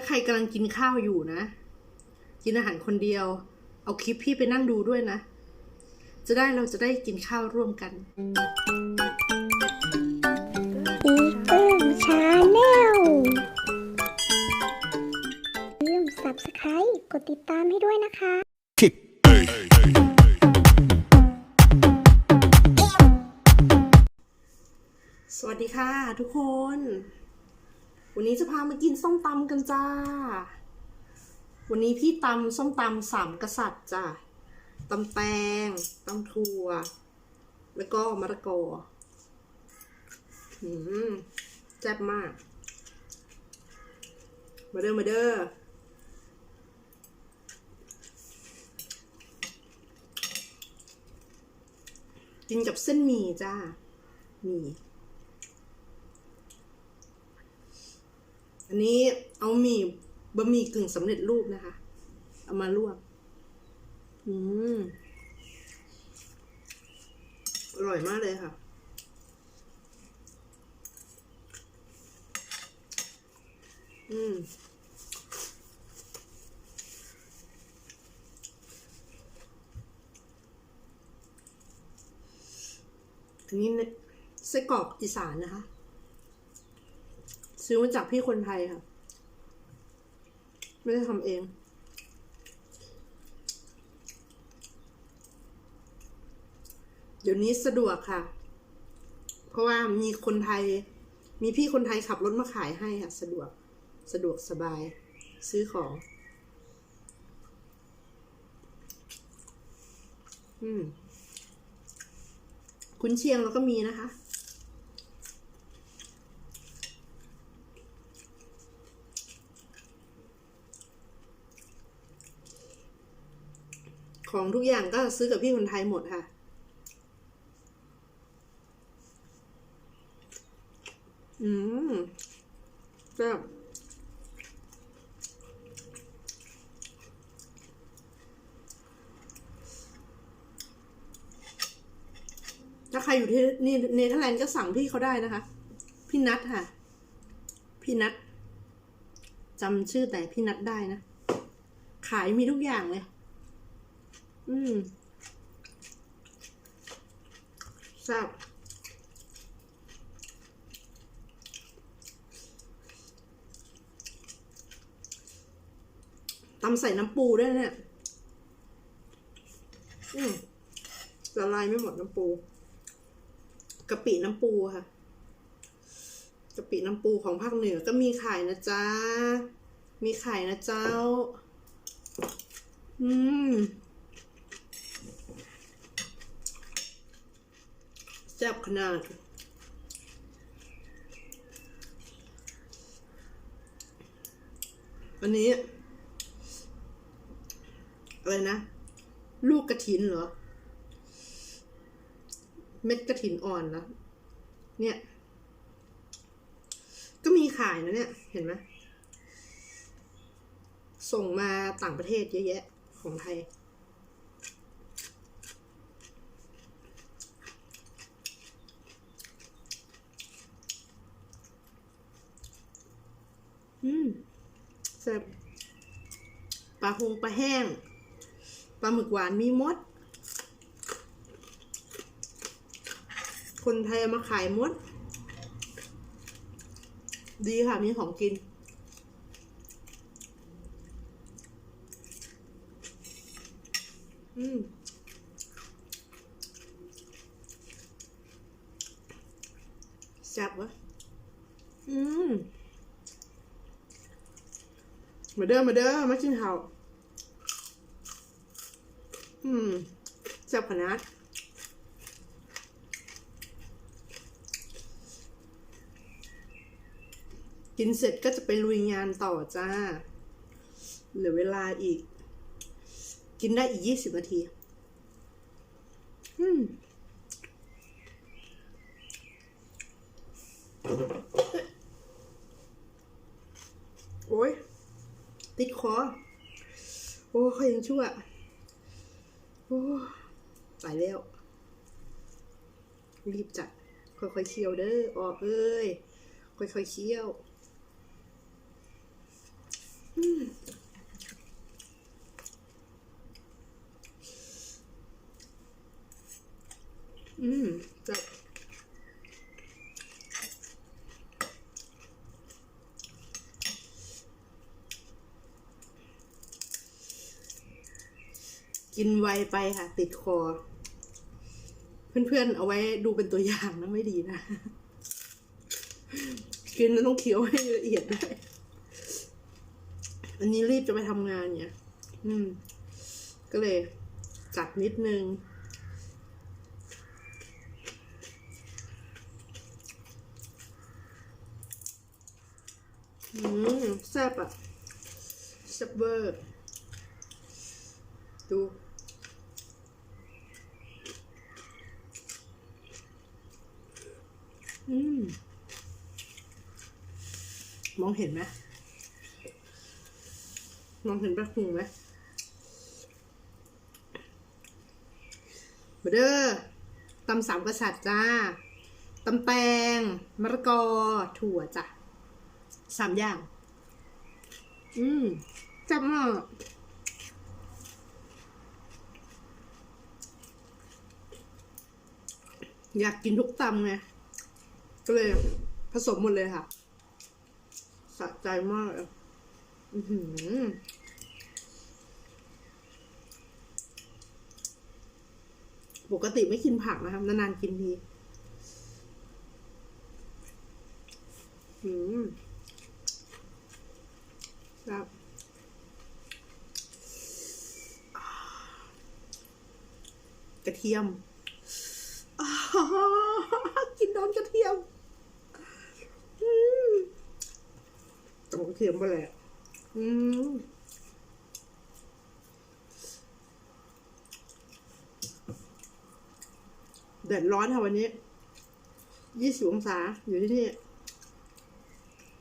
ถ้าใครกำลังกินข้าวอยู่นะ กินอาหารคนเดียว เอาคลิปพี่ไปนั่งดูด้วยนะ จะได้เราจะได้กินข้าวร่วมกันอีเกิลชาแนลลืม subscribe กดติดตามให้ด้วยนะคะ kick. สวัสดีค่ะทุกคน วันนี้จะพามากินส้มตำกันจ้า วันนี้พี่ตำส้มตำสามกษัตริย์จ้ะตำแตงตำถั่ว แล้วก็มะละกอหืมแซ่บมาก มาเด้อมาเด้อกินกับเส้นหมี่จ้าหมี่ อันนี้เอาหมี่บะหมี่กึ่งสำเร็จรูปนะคะ เอามาลวก อืม อร่อยมากเลยค่ะ อืมอันนี้เนี่ยไส้กรอกอีสานนะคะ ซื้อมาจากพี่คนไทยค่ะ ไม่ได้ทำเอง เดี๋ยวนี้สะดวกค่ะ เพราะว่ามีคนไทย มีพี่คนไทยขับรถมาขายให้ค่ะ สะดวกสะดวกสบายซื้อของ อืมคุณเชียงเราก็มีนะคะ ของทุกอย่างก็ซื้อกับพี่คนไทยหมดค่ะ อืมแซ่บถ้าใครอยู่ที่นี่เนเธอร์แลนด์ก็สั่งพี่เขาได้นะคะ พี่นัทค่ะ พี่นัทจำชื่อแต่พี่นัทได้นะ ขายมีทุกอย่างเลย อืมแซ่บตำใส่น้ำปูด้วยเนี่ย อืมละลายไม่หมดน้ำปูกะปิน้ำปูค่ะกะปิน้ำปูของภาคเหนือก็มีขายนะจ๊ะ มีขายนะเจ้า อืม แซ่บขนาดอันนี้ อะไรนะ ลูกกระถินเหรอ เม็ดกระถินอ่อนนะเนี่ย ก็มีขายนะเนี่ย เห็นไหมส่งมาต่างประเทศเยอะแยะของไทย อืมแซ่บปลาหงปลาแห้ง ปลาหมึกหวานมีมด คนไทยมาขายมด ดีค่ะ มีของกิน อืมแซ่บวะ อืม มาเด้อมาเด้อมากินข้าวอืมแซ่บขนาดกินเสร็จก็จะไปลุยงานต่อจ้า เหลือเวลาอีก กินได้อีกยี่สิบนาที อืมโอ้ย ติดคอ โอ้ยยังชั่ว โอ้ตายแล้ว รีบจัด ค่อยๆเคี้ยวเด้อ ออกเอ้ย ค่อยๆเคี้ยวอืม กินไวไปค่ะ ติดคอ เพื่อนๆเอาไว้ดูเป็นตัวอย่างนะไม่ดีนะ กินแล้วต้องเคี้ยวให้ละเอียดด้วยอันนี้รีบจะไปทำงานเนี่ย อืม ก็เลยจัดนิดนึง อืมแซ่บอะแซ่บเวอร์ ดู อืมมองเห็นไหมมองเห็นปลาหุงไหมมาเด้อตำสามกษัตริย์จ้าตำแตงมะละกอ ถั่วจ้ะสามอย่าง อืมจับมากอยากกินทุกตำไง ก็เลยผสมหมดเลยค่ะ สะใจมากเลยอือหือปกติไม่กินผักนะครับ นานๆกินทีอืมครับกระเทียมอ้าวกินโดนกระเทียม อืมต้องกระ เทียมไปแหละอืมแดดร้อนค่ะวันนี้ ยี่สิบองศาอยู่ที่นี่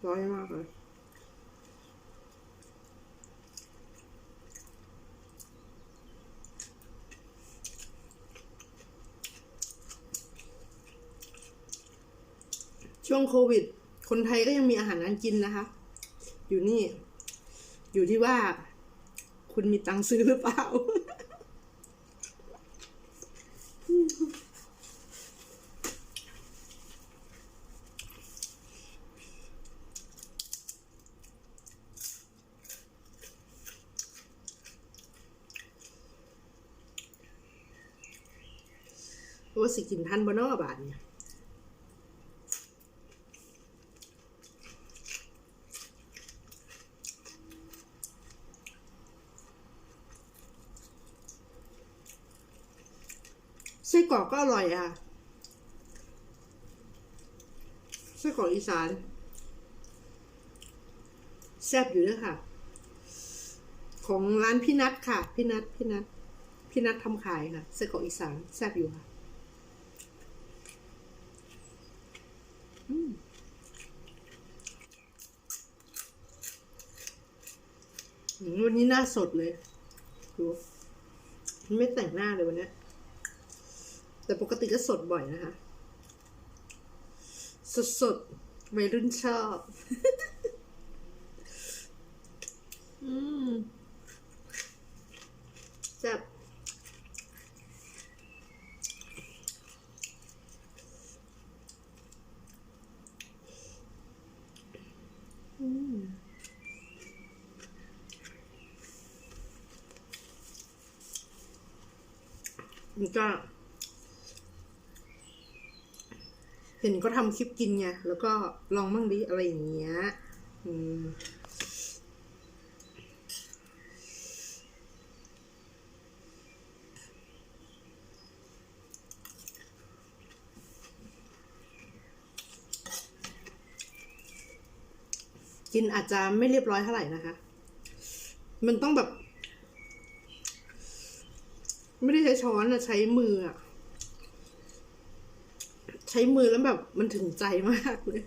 ร้อนมากเลยช่วงโควิด คนไทยก็ยังมีอาหารนั้นกินนะคะ อยู่นี่ อยู่ที่ว่า คุณมีตังค์ซื้อหรือเปล่า ว่าสิกินทันบ่เนอบาทเนี่ย กรอกก็อร่อยอะไส้กรอกอีสาน แซ่บอยู่ด้วยค่ะ ของร้านพี่นัทค่ะ พี่นัทพี่นัทพี่นัททำขายค่ะไส้กรอกอีสานแซ่บอยู่ค่ะอืมวันนี้หน้าสดเลยดูไม่แต่งหน้าเลยวันนี้ แต่ปกติก็สดบ่อยนะคะ สดสดๆวัยรุ่นชอบ อืมแซ่บอืมมันก็ เห็นก็ทำคลิปกินไง แล้วก็ลองมั่งดิอะไรอย่างเงี้ยอืมกินอาจจะไม่เรียบร้อยเท่าไหร่นะคะ มันต้องแบบ ไม่ได้ใช้ช้อนอะใช้มืออะ ใช้มือแล้วแบบมันถึงใจมากเลย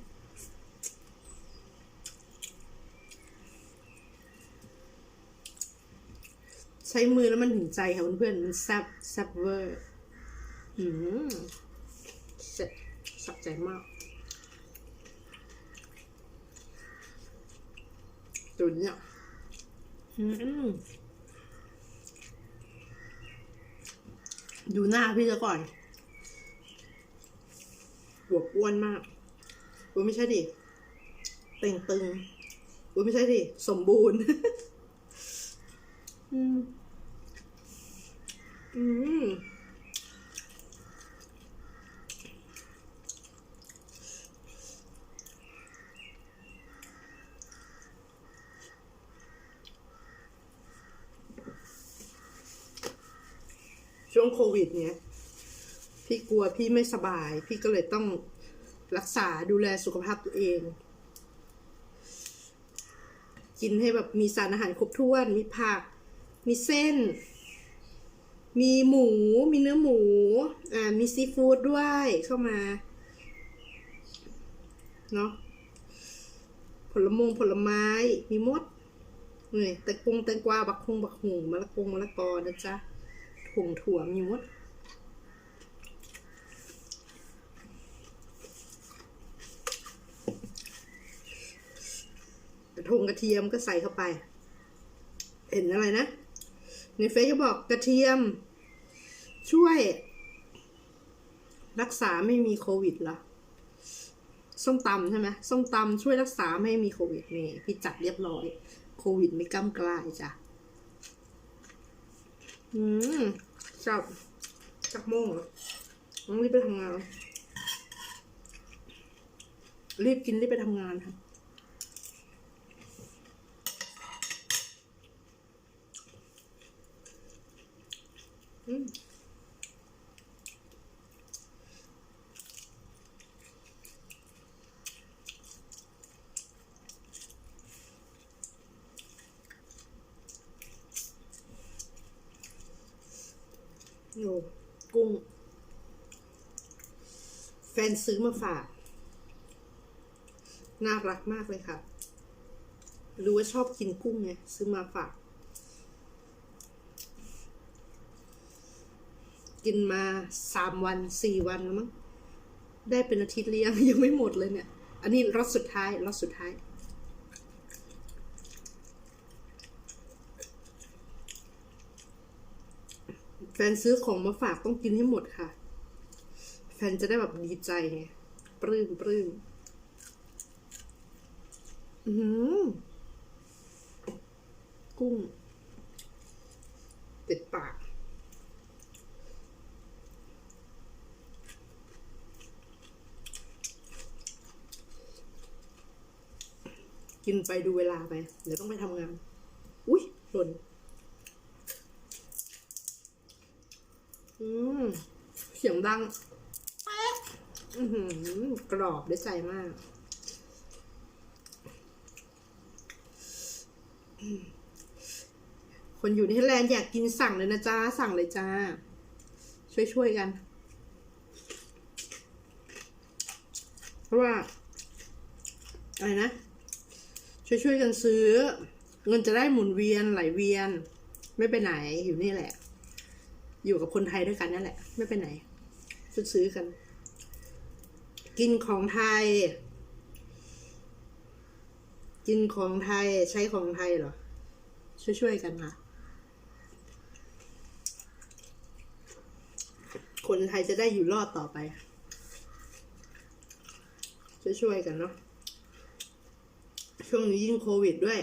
ใช้มือแล้วมันถึงใจค่ะเพื่อนๆมันแซ่บแซ่บเวอร์อืมเสร็จสับใจมากตัวเนี้ยอืมดูหน้าพี่ซะก่อน หัวอ้วนมากอุ้ยไม่ใช่ดิเต่งตึงอุ้ยไม่ใช่ดิสมบูรณ์ อืม อืมช่วงโควิด เนี่ย พี่กลัวพี่ไม่สบาย พี่ก็เลยต้องรักษาดูแลสุขภาพตัวเอง กินให้แบบมีสารอาหารครบถ้วน มีผัก มีเส้น มีหมู มีเนื้อหมู อ่า มีซีฟู้ดด้วยเข้ามา เนาะผลมงผลไม้ มีมดเนี่ยแตงกงแตงกวาบักคงบักหุงมะละกงมะละกอนะจ๊ะ ถุงถั่วมีมด กระ ทงกระเทียมก็ใส่เข้าไป เห็นอะไรนะ ในเฟซก็บอกกระเทียม ช่วย รักษาไม่มีโควิดเหรอส้มตำใช่ไหมส้มตำช่วยรักษาไม่มีโควิดนี่พี่จัดเรียบร้อย โควิดไม่ก้ากลายจ้ะอืมจับจับโมงต้องรีบไปทำงาน รีบกินรีบไปทำงานค่ะ อืมโอ้กุ้ง แฟนซื้อมาฝาก น่ารักมากเลยค่ะ รู้ว่าชอบกินกุ้งไงซื้อมาฝาก กินมาสามวันสี่วันแล้วมั้งได้เป็นอาทิตย์เลี้ยงยังไม่หมดเลยเนี่ย อันนี้รสสุดท้ายรสสุดท้ายแฟนซื้อของมาฝากต้องกินให้หมดค่ะ แฟนจะได้แบบดีใจไงปลื้มปลื้มอือหือกุ้งติดปาก กินไปดูเวลาไป เดี๋ยวต้องไปทำงาน อุ้ยหล่น อืม เสียงดังอือหือกรอบได้ใจมาก คนอยู่ในแลนด์อยากกินสั่งเลยนะจ้า สั่งเลยจ้า ช่วยๆกัน เพราะว่า อะไรนะ ช่วยๆกันซื้อ เงินจะได้หมุนเวียนไหลเวียน ไม่ไปไหนอยู่นี่แหละ อยู่กับคนไทยด้วยกันนั่นแหละ ไม่ไปไหนซื้อซื้อกัน กินของไทย กินของไทยใช้ของไทยเหรอ ช่วยๆกันค่ะคนไทยจะได้อยู่รอดต่อไป ช่วยๆกันเนาะ ช่วงนี้ยิ่งโควิดด้วย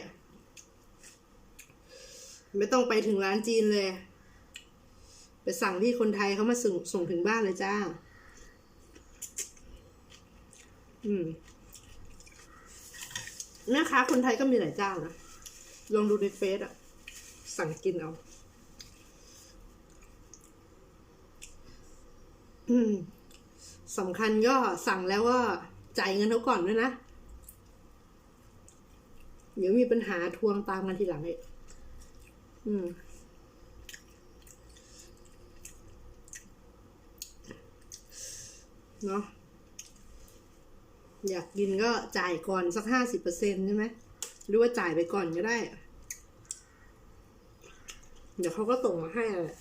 ไม่ต้องไปถึงร้านจีนเลย ไปสั่งที่คนไทยเขามาส่งส่งถึงบ้านเลยจ้า อืมแม่ค้าคนไทยก็มีหลายเจ้านะ ลองดูในเฟซอะสั่งกินเอา อืมสำคัญก็สั่งแล้วก็จ่ายเงินเขาก่อนด้วยนะ เดี๋ยวมีปัญหาทวงตามกันทีหลังอีกอืม เนาะอยากกินก็จ่ายก่อนสักห้าสิบเปอร์เซ็นใช่ไหมหรือว่าจ่ายไปก่อนก็ได้ เดี๋ยวเขาก็ส่งมาให้แหละ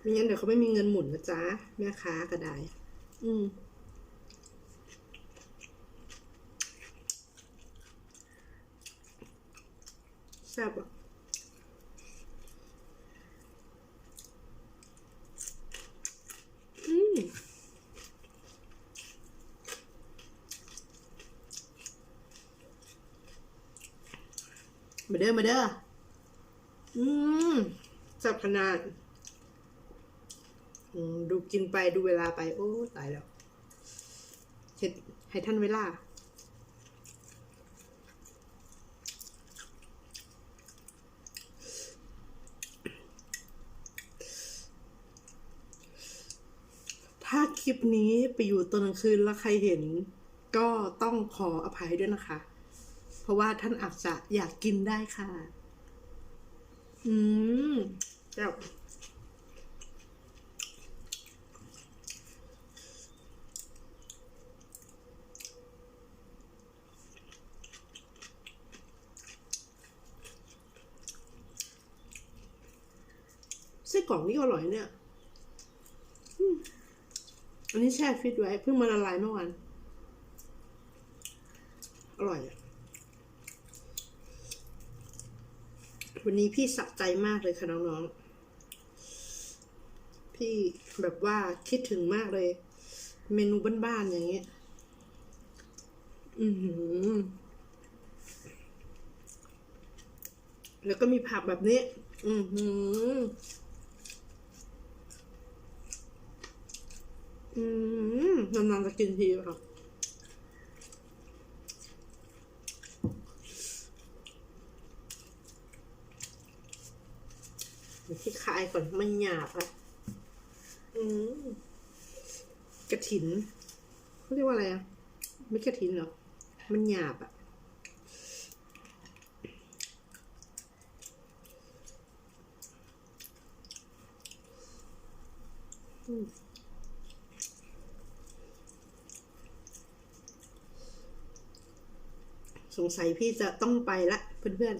ไม่งั้นเดี๋ยวเขาไม่มีเงินหมุนนะจ๊ะแม่ค้าก็ได้ อืม ซ่บอะอืมมาเด้อมาเด้ออืมจับขนาดดูกินไปดูเวลาไป โอ้ ตายแล้วเห็ดให้ท่านเวลา ถ้าค ลิปนี้ไปอยู่ตอนกลางคืนแล้วใครเห็น ก็ต้องขออภัยด้วยนะคะ เพราะว่าท่านอาจจะอยากกินได้ค่ะ อืมแบบไส้กรอกนี่อร่อยเนี่ยอัันนี้แช่ฟิตไว้เพิ่งมาละลายเมื่อวานอร่อยอะวันนี้พี่สะใจมากเลยค่ะน้องๆ พี่แบบว่าคิดถึงมากเลย เมนูบ้านๆอย่างเงี้ย อือหือแล้วก็มีผักแบบนี้ อือ อืมนานๆจะกินทีค่ะที่คายก่อนมันหยาบอะอืมกระถินเขาเรียกว่าอะไรอะ ไม่กระถินเหรอ มันหยาบอะอืม สงสัยพี่จะต้องไปละเพื่อน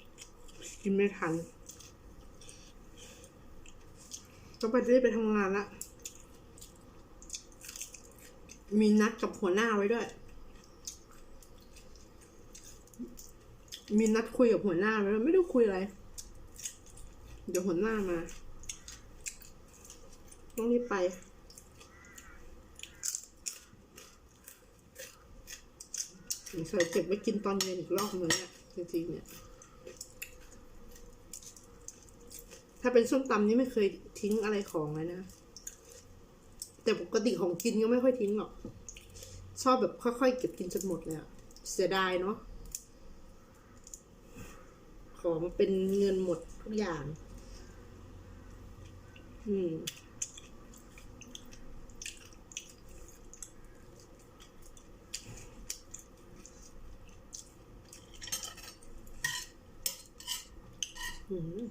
ๆ กินไม่ทันต้องไปรีบไปทำงานละ มีนัดกับหัวหน้าไว้ด้วย มีนัดคุยกับหัวหน้าไว้ไม่ได้คุยอะไร เดี๋ยวหัวหน้ามา ต้องรีบไป ใส่เก็บไว้กินตอนเย็นอีกรอบนึงเนี่ยจริงๆเนี่ย ถ้าเป็นส้มตำนี่ไม่เคยทิ้งอะไรของเลยนะ แต่ปกติของกินก็ไม่ค่อยทิ้งหรอก ชอบแบบค่อยๆเก็บกินจนหมดเลยอะเสียดายเนาะ ของเป็นเงินหมดทุกอย่าง อืม อืม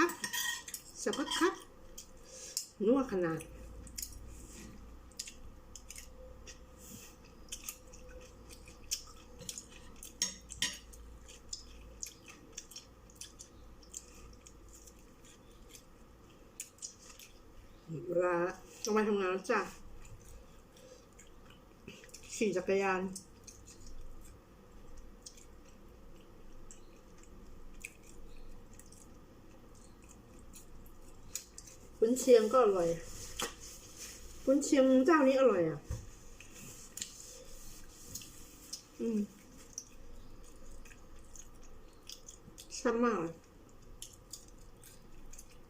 ครับสับปะครับนัวขนาด เวลาต้องไปทำงานแล้วจ้ะขี่จักรยาน นเชียงก็อร่อยกุนเชียงเจ้านี้อร่อยอะ อืมแซ่บมากเลย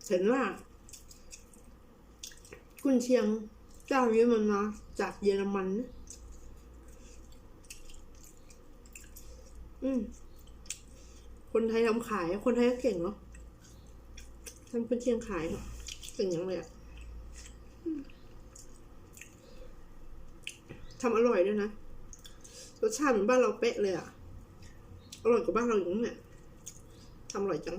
เห็นว่ากุนเชียงเจ้านี้มันมาจากเยอรมัน อืม คนไทยทำขาย คนไทยก็เก่งเนาะทำกุนเชียงขายเนาะ เป็นยังไะทำอร่อยด้วยนะ รสชาติเหมือนบ้านเราเป๊ะเลยอะ อร่อยกว่าบ้านเราอยู่เนี่ยทำอร่อยจัง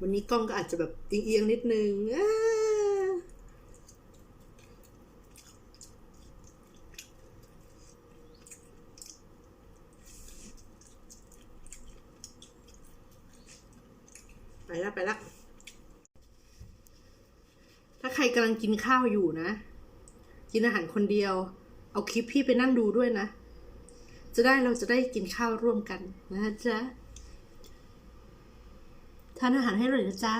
วันนี้กล้องก็อาจจะแบบเอียงๆนิดนึงอ่า กินข้าวอยู่นะ กินอาหารคนเดียว เอาคลิปพี่ไปนั่งดูด้วยนะ จะได้เราจะได้กินข้าวร่วมกันนะจ๊ะทานอาหารให้อร่อยนะจ๊ะ